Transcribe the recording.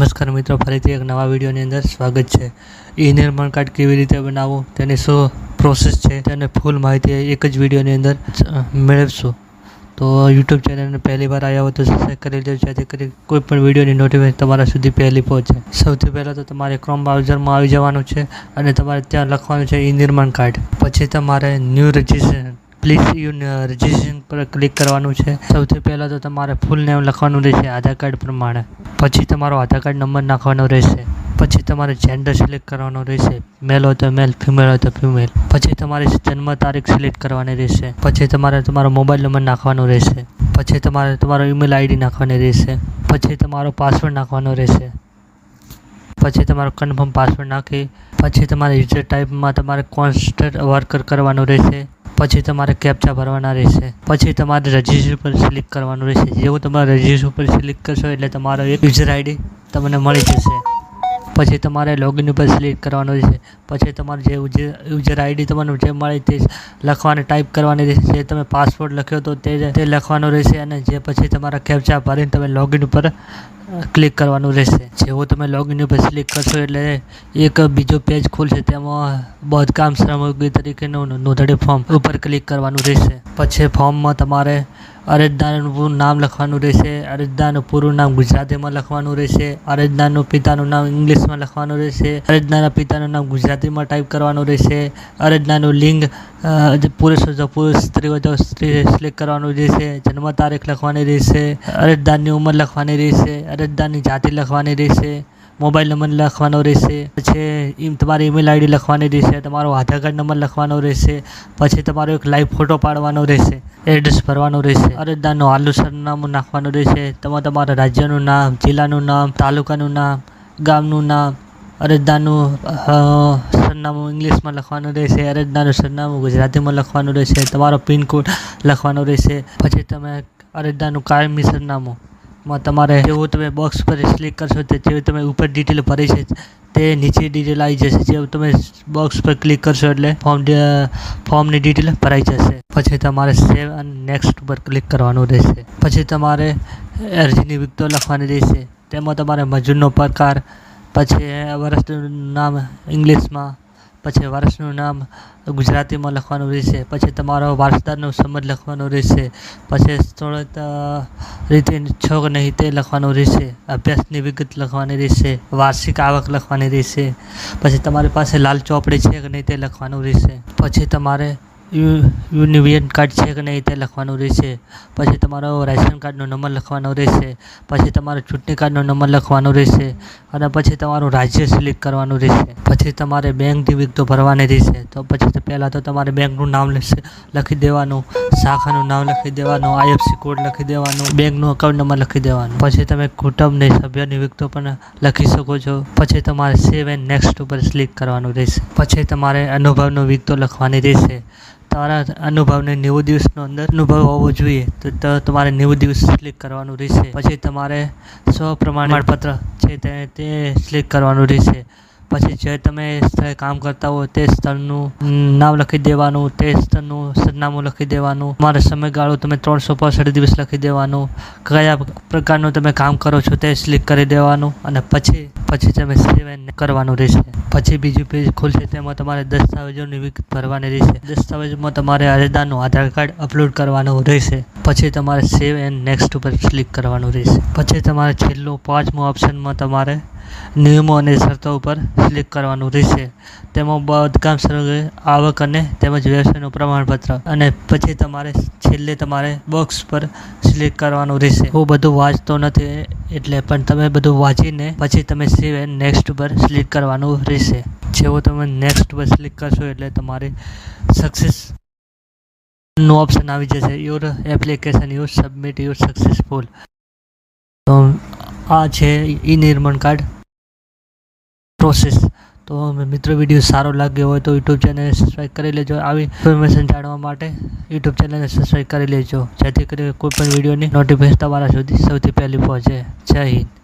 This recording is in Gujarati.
નમસ્કાર મિત્રો, ફરીથી એક નવા વિડીયોની અંદર સ્વાગત છે. ઈ નિર્માણ કાર્ડ કેવી રીતે બનાવવું તેની શું પ્રોસેસ છે તેને ફૂલ માહિતી એક જ વિડીયોની અંદર મેળવશું. તો યુટ્યુબ ચેનલને પહેલી વાર આવ્યા હોય તો સબસ્ક્રાઈબ કરી લેજો, જેથી કરી કોઈ પણ વિડીયોની નોટિફિકેશન તમારા સુધી પહેલી પહોંચે. સૌથી પહેલાં તો તમારે ક્રોમ બ્રાઉઝરમાં આવી જવાનું છે અને તમારે ત્યાં લખવાનું છે ઈ નિર્માણ કાર્ડ. પછી તમારે new registration please you registration પર ક્લિક કરવાનું છે. સૌથી પહેલાં તો તમારે ફૂલ નેમ લખવાનું રહેશે આધાર કાર્ડ પ્રમાણે. પછી તમારો આધાર કાર્ડ નંબર નાખવાનો રહેશે. પછી તમારે જેન્ડર સિલેક્ટ કરવાનો રહેશે. મેલ હોય તો મેલ, ફિમેલ હોય તો ફિમેલ. પછી તમારી જન્મ તારીખ સિલેક્ટ કરવાની રહેશે. પછી તમારે તમારો મોબાઈલ નંબર નાખવાનો રહેશે. પછી તમારે તમારો ઈમેલ આઈડી નાખવાની રહેશે. પછી તમારો પાસવર્ડ નાખવાનો રહેશે. પછી તમારો કન્ફર્મ પાસવર્ડ નાખી. પછી તમારે યુઝર ટાઈપમાં તમારે કોન્સ્ટન્ટ વર્કર કરવાનું રહેશે. પછી તમારે કેપ્ચા ભરવાના રહેશે. પછી તમારે રજિસ્ટર પર ક્લિક કરવાનું રહેશે. જેવું તમારે રજિસ્ટર ઉપર ક્લિક કરશો એટલે તમારો એક યુઝર આઈડી તમને મળી જશે. પછી તમારે લોગિન ઉપર સિલેક્ટ કરવાનું રહેશે. પછી તમારે જે યુઝર આઈડી તમને જે મળે તે લખવાની ટાઈપ કરવાની રહેશે. જે તમે પાસવર્ડ લખ્યો તો તે તે લખવાનો રહેશે અને જે પછી તમારા કેપ્ચા ભરીને તમે લોગિન ઉપર ક્લિક કરવાનું રહેશે. જેવો તમે લોગિન ઉપર ક્લિક કરશો એટલે એક બીજો પેજ ખુલશે તેમાં બાંધકામ સામગ્રી તરીકેનું નોંધણી ફોર્મ ઉપર ક્લિક કરવાનું રહેશે. પછી ફોર્મમાં તમારે અરજદારનું નામ લખવાનું રહેશે. અરજદારનું પૂરું નામ ગુજરાતીમાં લખવાનું રહેશે. અરજદારનું પિતાનું નામ ઇંગ્લિશમાં લખવાનું રહેશે. અરજદારના પિતાનું નામ ગુજરાતીમાં ટાઈપ કરવાનું રહેશે. અરજદારનું લિંગ જે પુરુષ હોય તો પુરુષ સ્ત્રી હોય, તો સ્ત્રી સિલેક્ટ કરવાનું રહેશે જન્મ તારીખ લખવાની રહેશે, અરજદારની ઉંમર લખવાની રહેશે, અરજદારની જાતિ લખવાની રહેશે, મોબાઈલ નંબર લખવાનો રહેશે, પછી તમારી ઈમેલ આઈડી લખવાની રહેશે, તમારો આધાર કાર્ડ નંબર લખવાનો રહેશે, પછી તમારો એક લાઈવ ફોટો પાડવાનો રહેશે એડ્રેસ ભરવાનો રહેશે, અરજદારનું હાલનું સરનામું નાખવાનું રહેશે તમારે તમારા રાજ્યનું નામ, જિલ્લાનું નામ, તાલુકાનું નામ, ગામનું નામ, અરજદારનું સરનામું ઇંગ્લિશમાં લખવાનું રહેશે અરજદારનું સરનામું ગુજરાતીમાં લખવાનું રહેશે, તમારો પિનકોડ લખવાનો રહેશે, પછી તમે અરજદારનું કાયમી સરનામું માં તમારે જેવું તમે બોક્સ પર ક્લિક કરશો તે જેવી તમે ઉપર ડિટેલ ભરી છે, તે નીચે ડિટેલ આવી જશે, જેવું તમે બોક્સ પર ક્લિક કરશો એટલે ફોર્મ ફોર્મની ડિટેલ ભરાઈ જશે. પછી તમારે સેવ અને નેક્સ્ટ ઉપર ક્લિક કરવાનું રહેશે. પછી તમારે અરજીની વિગતો લખવાની રહેશે. તેમાં તમારે મજૂરનો પ્રકાર પછી વર્ષનું નામ ઇંગ્લિશમાં પછી વારસનું નામ ગુજરાતીમાં લખવાનું રહેશે. પછી તમારો વારસદારનો સંબંધ લખવાનો રહેશે. પછી થોડોક રીતે છો કે નહીં તે લખવાનું રહેશે. અભ્યાસની વિગત લખવાની રહેશે. વાર્ષિક આવક લખવાની રહેશે. પછી તમારી પાસે લાલ ચોપડી છે કે નહીં તે લખવાનું રહેશે. પછી તમારે યુનિયન કાર્ડ છે કે નહીં તે લખવાનું રહેશે. પછી તમારો રેશન કાર્ડનો નંબર લખવાનો રહેશે. પછી તમારો ચૂંટણી કાર્ડનો નંબર લખવાનો રહેશે. અને પછી તમારું રાજ્ય સિલેક્ટ કરવાનું રહેશે. પછી તમારે બેંકની વિગતો ભરવાની રહેશે. તો પછી પહેલાં તો તમારે બેંકનું નામ લખી દેવાનું. શાખાનું નામ લખી દેવાનું. આઈએફસી કોડ લખી દેવાનું. બેંકનું અકાઉન્ટ નંબર લખી દેવાનું. પછી તમે કુટુંબની સભ્યની વિગતો પણ લખી શકો છો. પછી તમારે સેવ એન્ડ નેક્સ્ટ ઉપર ક્લિક કરવાનું રહેશે. પછી તમારે અનુભવનો વિગતો લખવાની રહેશે. તમારા અનુભવને નેવું દિવસનો અંદર અનુભવ હોવો જોઈએ, તો તમારે નેવું દિવસ સ્લીક કરવાનું રહેશે. પછી તમારે સ્વ પ્રમાણપત્ર છે તે ક્લિક કરવાનું રહેશે. પછી જે તમે સ્થળે કામ કરતા હો તે સ્થળનું નામ લખી દેવાનું, તે સ્થળનું સરનામું લખી દેવાનું, તમારો સમયગાળો તમે ત્રણસો પાંસઠ દિવસ લખી દેવાનું, કયા પ્રકારનું તમે કામ કરો છો તે સ્લિક કરી દેવાનું અને પછી પછી તમે સેવ એન્ડ કરવાનું રહેશે. પછી બીજું પેજ ખુલશે તેમાં તમારે દસ્તાવેજોની વિગત ભરવાની રહેશે. દસ્તાવેજમાં તમારે અરજદારનું આધાર કાર્ડ અપલોડ કરવાનું રહેશે. પછી તમારે સેવ એન્ડ નેક્સ્ટ ઉપર ક્લિક કરવાનું રહેશે. પછી તમારે છેલ્લું પાંચમું ઓપ્શનમાં તમારે નિયમો અને શરતો ઉપર ક્લિક કરવાનું રહેશે. તેમાં બાંધકામ સર્વે આવક અને તેમજ વ્યવસાયનું પ્રમાણપત્ર અને પછી તમારે છેલ્લે તમારે બોક્સ પર ક્લિક કરવાનું રહેશે. હું બધું વાંચતો નથી એટલે પણ તમે બધું વાંચીને પછી તમે સેવ નેક્સ્ટ પર ક્લિક કરવાનું રહેશે. જેવો તમે નેક્સ્ટ પર ક્લિક કરશો એટલે તમારે સક્સેસનું ઓપ્શન આવી જશે. Your application you submit your successful તો આ છે ઈ નિર્માણ કાર્ડ. પ્રોસેસ તો મિત્રો વીડિયો સારો લાગ્યો હોય તો યુટ્યુબ ચેનલને સબસ્ક્રાઈબ કરી લેજો. આવી ઇન્ફોર્મેશન જાણવા માટે યુટ્યુબ ચેનલને સબસ્ક્રાઈબ કરી લેજો. જેથી કરીને કોઈપણ વિડીયોની નોટિફિકેશન તમારા સુધી સૌથી પહેલી પહોંચે. જય હિન્દ.